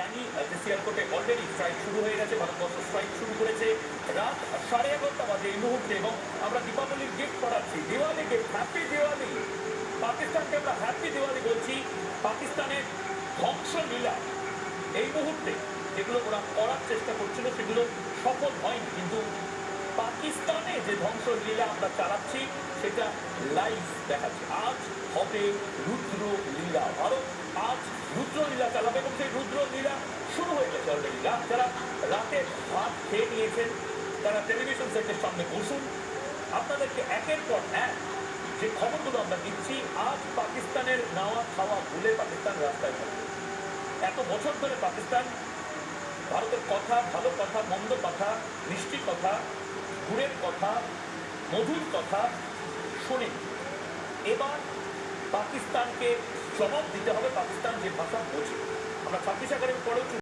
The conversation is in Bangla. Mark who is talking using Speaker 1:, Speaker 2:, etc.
Speaker 1: জানি যে সিয়ালকোটে অলরেডি স্ট্রাইক শুরু হয়ে গেছে, ভারতবর্ষ স্ট্রাইক শুরু করেছে। রাত সাড়ে এগারোটা বাজে এই মুহূর্তে এবং আমরা দীপাবলির গিফট করাচ্ছি। Diwali gift happy Diwali. পাকিস্তানকে আমরা হ্যাপি দিওয়ালি বলছি। পাকিস্তানের ধ্বংসলীলা। এই মুহূর্তে যেগুলো ওরা করার চেষ্টা করছিল, সেগুলো সফল হয়নি। কিন্তু পাকিস্তানে যে ধ্বংসলীলা আমরা চালাচ্ছি, সেটা লাইভ দেখাচ্ছে। আজ হবে রুদ্র লীলা ভারত আজ রুদ্র লীলা চালাবে এবং সেই রুদ্র লীলা শুরু হয়ে গেছে অলরেডি রাত যারা রাতে ভাত খেয়ে নিয়েছেন, তারা টেলিভিশন সেটের সামনে বসুন। আপনাদেরকে একের পর এক যে খবরগুলো আমরা দিচ্ছি, আজ পাকিস্তানের নাওয়া খাওয়া ভুলে পাকিস্তান রাস্তায় থাকবে এত বছর ধরে পাকিস্তান ভারতের কথা, ভালো কথা, মন্দ কথা, মিষ্টি কথা, গুড়ের কথা, মধুর কথা শুনে এবার পাকিস্তানকে জবাব দিতে হবে পাকিস্তান যে ভাষা বোঝে। আমরা ছাব্বিশ এগারোর পরেও